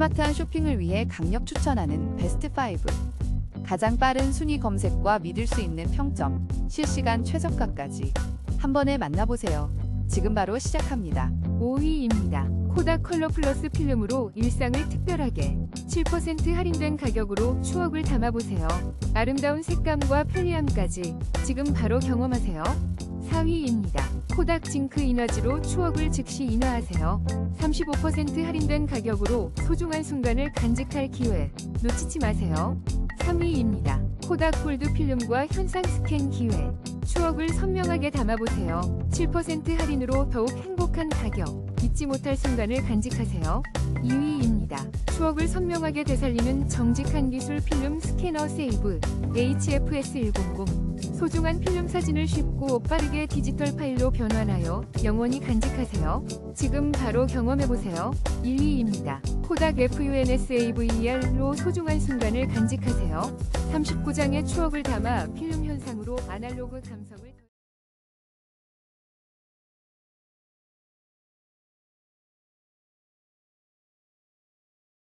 스마트한 쇼핑을 위해 강력 추천하는 베스트 5. 가장 빠른 순위 검색과 믿을 수 있는 평점, 실시간 최저가까지 한 번에 만나보세요. 지금 바로 시작합니다. 5위입니다. 코닥 컬러 플러스 필름으로 일상을 특별하게 7% 할인된 가격으로 추억을 담아보세요. 아름다운 색감과 편리함까지 지금 바로 경험하세요. 4위입니다. 코닥 징크 이너지로 추억을 즉시 인화하세요. 35% 할인된 가격으로 소중한 순간을 간직할 기회 놓치지 마세요. 3위입니다. 코닥 골드 필름과 현상 스캔 기회 추억을 선명하게 담아보세요. 7% 할인으로 더욱 행복한 가격, 잊지 못할 순간을 간직하세요. 2위입니다. 추억을 선명하게 되살리는 정직한 기술 필름 스캐너 세이브 HFS100. 소중한 필름 사진을 쉽고 빠르게 디지털 파일로 변환하여 영원히 간직하세요. 지금 바로 경험해보세요. 1위입니다. 코닥 FUNSAVER로 소중한 순간을 간직하세요. 39장의 추억을 담아 필름 현상으로 아날로그 감성을